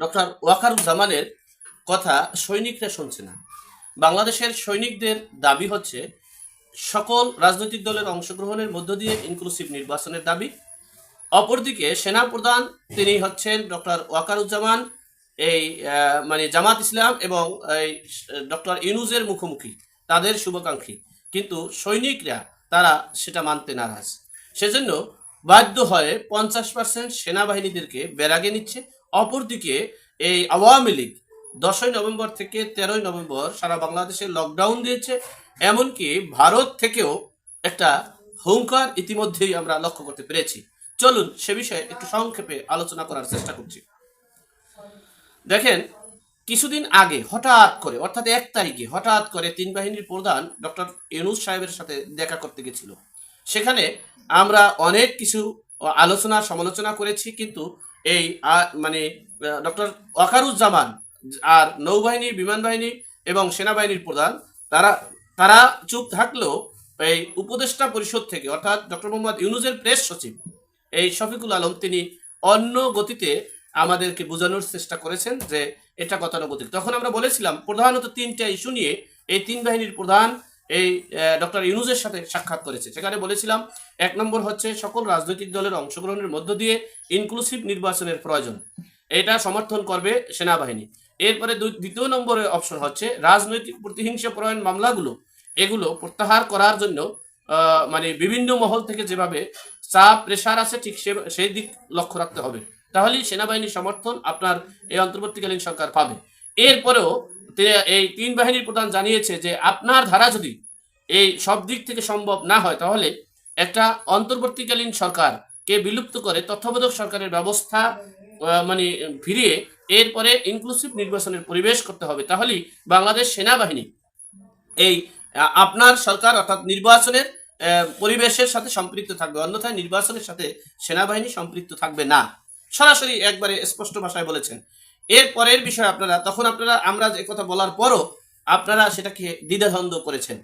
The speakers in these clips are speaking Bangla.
ডক্টর ওয়াকারুজ্জামানের কথা সৈনিকরা শুনছে না। বাংলাদেশের সৈনিকদের দাবি হচ্ছে, সকল রাজনৈতিক দলের অংশগ্রহণের মধ্য দিয়ে ইনক্লুসিভ নির্বাচনের দাবি। অপরদিকে সেনা প্রধান তিনি হচ্ছেন ডক্টর ওয়াকারুজ্জামান, এই মানে জামাত ইসলাম এবং এই ডক্টর ইনুজের মুখোমুখি, তাদের শুভাকাঙ্ক্ষী। কিন্তু সৈনিকরা, তারা সেটা মানতে নারাজ। সেজন্য বাধ্য হয়ে পঞ্চাশ পার্সেন্ট সেনাবাহিনীদেরকে বেরাগে নিচ্ছে। অপরদিকে এই আওয়ামী লীগ দশই নভেম্বর থেকে তেরোই নভেম্বর সারা বাংলাদেশে লকডাউন দিয়েছে, এমনকি ভারত থেকেও একটা হুঙ্কার ইতিমধ্যেই আমরা লক্ষ্য করতে পেরেছি। চলুন সে বিষয়ে একটু সংক্ষেপে আলোচনা করার চেষ্টা করছি। দেখেন, কিছুদিন আগে হঠাৎ করে, অর্থাৎ এক তারিখে হঠাৎ করে তিন বাহিনীর প্রধান ডক্টর ইউনুস সাহেবের সাথে দেখা করতে গেছিল। সেখানে আমরা অনেক কিছু আলোচনা, সমালোচনা করেছি, কিন্তু এই মানে ডক্টর ওয়াকারুজ্জামান আর নৌবাহিনী বিমান বাহিনী এবং সেনাবাহিনীর প্রধান, তারা তারা চুপ থাকলেও এই উপদেষ্টা পরিষদ থেকে, অর্থাৎ ডক্টর মোহাম্মদ ইউনুজের প্রেস সচিব, এই শফিকুল আলম, তিনি অন্য গতিতে আমাদেরকে বোঝানোর চেষ্টা করেছেন যে এটা গতানুগতিক। তখন আমরা বলেছিলাম, প্রধানত তিনটা ইস্যু নিয়ে এই তিন বাহিনীর প্রধান এই ডক্টর ইউনুজের সাথে সাক্ষাৎ করেছে। সেখানে বলেছিলাম, এক নম্বর হচ্ছে সকল রাজনৈতিক দলের অংশগ্রহণের মধ্য দিয়ে ইনক্লুসিভ নির্বাচনের প্রয়োজন। এটা সমর্থন করবে সেনাবাহিনী। এরপরে দ্বিতীয় নম্বরের অপশন হচ্ছে রাজনৈতিক প্রতিহিংসা প্রয়ণ মামলাগুলো, এগুলো প্রত্যাহার করার জন্য মানে বিভিন্ন মহল থেকে যেভাবে চাপ প্রেশার আছে, ঠিক সে- সেই দিক লক্ষ্য রাখতে হবে। তাহলেই সেনাবাহিনীর সমর্থন আপনার এই অন্তর্বর্তীকালীন সরকার পাবে। এরপরেও এই তিন বাহিনীর প্রধান জানিয়েছে যে আপনার ধারা যদি এই সব দিক থেকে সম্ভব না হয়, তাহলে একটা অন্তর্বর্তীকালীন সরকারকে বিলুপ্ত করে তত্ত্বাবধায়ক সরকারের ব্যবস্থা মানে ফিরিয়ে এরপরে ইনক্লুসিভ নির্বাচনের পরিবেশ করতে হবে। তাহলেই বাংলাদেশ সেনাবাহিনী এই আপনার সরকার অর্থাৎ নির্বাচনের পরিবেশের সাথে সম্পৃক্ত থাকবে। অন্যথায় নির্বাচনের সাথে সেনাবাহিনী সম্পৃক্ত থাকবে না। সরাসরি একবারে স্পষ্ট ভাষায় বলেছেন। এর পরের বিষয় আপনারা, তখন আপনারা, আমরা যে কথা বলার পরও আপনারা সেটাকে দ্বিধাদ্বন্দ্ব করেছেন।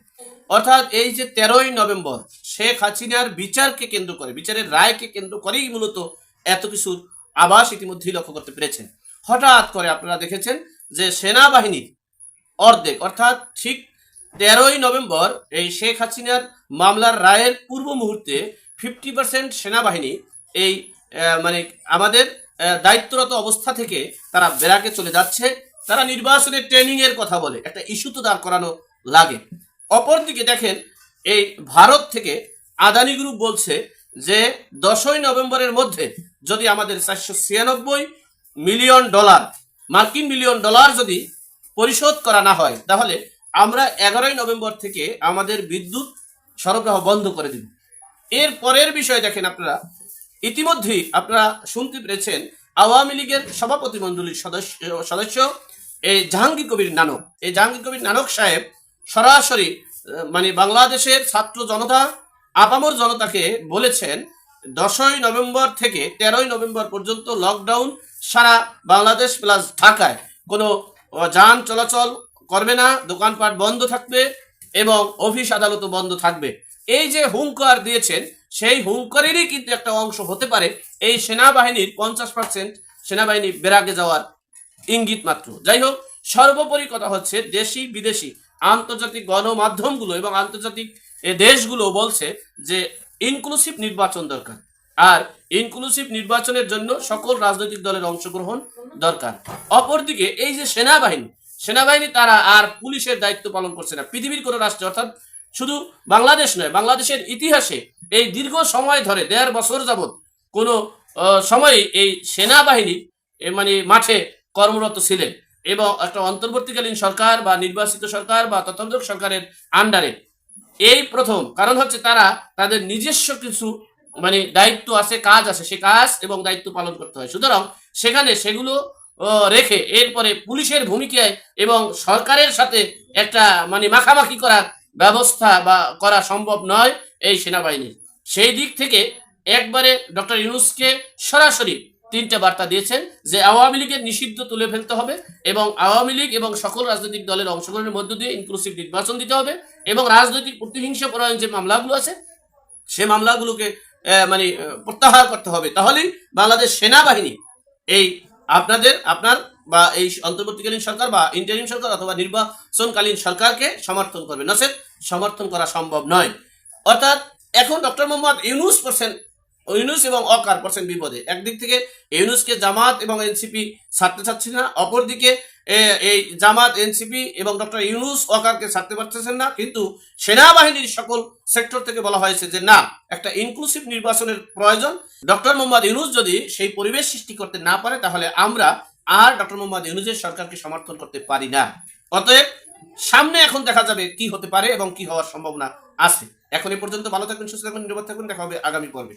অর্থাৎ এই যে তেরোই নভেম্বর, শেখ হাসিনার বিচারকে কেন্দ্র করে, বিচারের রায়কে কেন্দ্র করেই মূলত এত কিছুর আবাস ইতিমধ্যেই লক্ষ্য করতে পেরেছেন। হঠাৎ করে আপনারা দেখেছেন যে সেনাবাহিনী অর্ধেক, অর্থাৎ ঠিক তেরোই নভেম্বর এই শেখ হাসিনার মামলার রায়ের পূর্ব মুহূর্তে ফিফটি পার্সেন্ট সেনাবাহিনী এই মানে আমাদের দায়িত্বরত অবস্থা থেকে তারা বেরাকে চলে যাচ্ছে। তারা নির্বাচনের ট্রেনিং এর কথা বলে, একটা ইস্যু তো দাঁড় করানো লাগে। অপরদিকে দেখেন, এই ভারত থেকে আদানি গ্রুপ বলছে যে, দশই নভেম্বরের মধ্যে যদি আমাদের চারশো ছিয়ানব্বই মিলিয়ন ডলার, মার্কিন মিলিয়ন ডলার যদি পরিশোধ করা না হয়, তাহলে আমরা এগারোই নভেম্বর থেকে আমাদের বিদ্যুৎ সরবরাহ বন্ধ করে দিব। এর পরের বিষয় দেখেন আপনারা ইতিমধ্যেই আপনারা শুনতে পেরেছেন আওয়ামী লীগের সভাপতি মণ্ডলীর সদস্য সদস্য এই জাহাঙ্গীর কবির নানক। এই জাহাঙ্গীর কবির নানক সাহেব সরাসরি মানে বাংলাদেশের ছাত্র জনতা, আপামর জনতাকে বলেছেন, দশই নভেম্বর থেকে তেরোই নভেম্বর পর্যন্ত লকডাউন সারা বাংলাদেশ প্লাস ঢাকায়। কোনো যান চলাচল করবে না, দোকানপাট বন্ধ থাকবে এবং অফিস আদালতও বন্ধ থাকবে। এই যে হুঙ্কার দিয়েছেন সেই হুঙ্কারেরই কিন্তু একটা অংশ হতে পারে। এই সেনাবাহিনীর পঞ্চাশ পার্সেন্ট সেনাবাহিনী বেরাগে যাওয়ার ইঙ্গিত মাত্র। যাই হোক, সর্বোপরি কথা হচ্ছে দেশি, বিদেশি আন্তর্জাতিক গণমাধ্যমগুলো এবং আন্তর্জাতিক এ দেশগুলো বলছে যে ইনক্লুসিভ নির্বাচন দরকার। আর ইনক্লুসিভ নির্বাচনের জন্য সকল রাজনৈতিক দলের অংশগ্রহণ দরকার। অপরদিকে এই যে সেনাবাহিনী সেনাবাহিনী তারা আর পুলিশের দায়িত্ব পালন করছে না। পৃথিবীর কোনো রাষ্ট্র, অর্থাৎ শুধু বাংলাদেশ নয়, বাংলাদেশের ইতিহাসে এই দীর্ঘ সময় ধরে, দেড় বছর যাবৎ কোনো সময়ে এই সেনাবাহিনী মানে মাঠে কর্মরত ছিলেন এবং একটা অন্তর্বর্তীকালীন সরকার বা নির্বাচিত সরকার বা তত্ত্বাবধায়ক সরকারের আন্ডারে এই প্রথম কারণ হচ্ছে তারা তাদের নিজস্ব কিছু মানে দায়িত্ব আছে, কাজ আছে, সে কাজ এবং দায়িত্ব পালন করতে হয়। সুতরাং সেখানে সেগুলো রেখে এরপরে পুলিশের ভূমিকায় এবং সরকারের সাথে একটা মানে মাখামাখি করার ব্যবস্থা বা করা সম্ভব নয় এই সেনাবাহিনীর সেই দিক থেকে একবারে ডক্টর ইউনুসকে সরাসরি তিনটে বার্তা দিয়েছেন যে আওয়ামী লীগের নিষিদ্ধ তুলে ফেলতে হবে এবং আওয়ামী লীগ এবং সকল রাজনৈতিক দলের অংশগ্রহণের মধ্য দিয়ে ইনক্লুসিভ নির্বাচন দিতে হবে এবং রাজনৈতিক প্রতিহিংসা পরায়ণ যে মামলাগুলো আছে, সে মামলাগুলোকে মানে প্রত্যাহার করতে হবে। তাহলেই বাংলাদেশ সেনাবাহিনী এই আপনাদের, আপনার বা এই অন্তর্বর্তীকালীন সরকার বা ইন্টারিম সরকার অথবা নির্বাচনকালীন সরকারকে সমর্থন করবে। নচেত সমর্থন করা সম্ভব নয়। অর্থাৎ এখন ডক্টর মোহাম্মদ ইউনুস পার্সেন্ট ইউনুস এবং অকার পার্সেন্ট বিপদে। একদিক থেকে ইউনুসকে জামাত এবং এনসিপি ছাড়তে চাচ্ছে না, অপরদিকে এই জামাত, এনসিপি এবং ডক্টর ইউনুস অকারকে ছাড়তে পারতেছেন না। কিন্তু সেনাবাহিনীর সকল সেক্টর থেকে বলা হয়েছে যে, না, একটা ইনক্লুসিভ নির্বাচনের প্রয়োজন। ডক্টর মোহাম্মদ ইউনুস যদি সেই পরিবেশ সৃষ্টি করতে না পারে, তাহলে আমরা আর ডক্টর মোহাম্মদ ইউনুজের সরকারকে সমর্থন করতে পারি না। অতএব সামনে এখন দেখা যাবে কি হতে পারে এবং কি হওয়ার সম্ভাবনা আছে। এখন এ পর্যন্ত ভালো থাকবেন, সুস্থ থাকবেন, নিরাপদ থাকবেন, দেখা হবে আগামী পর্বে।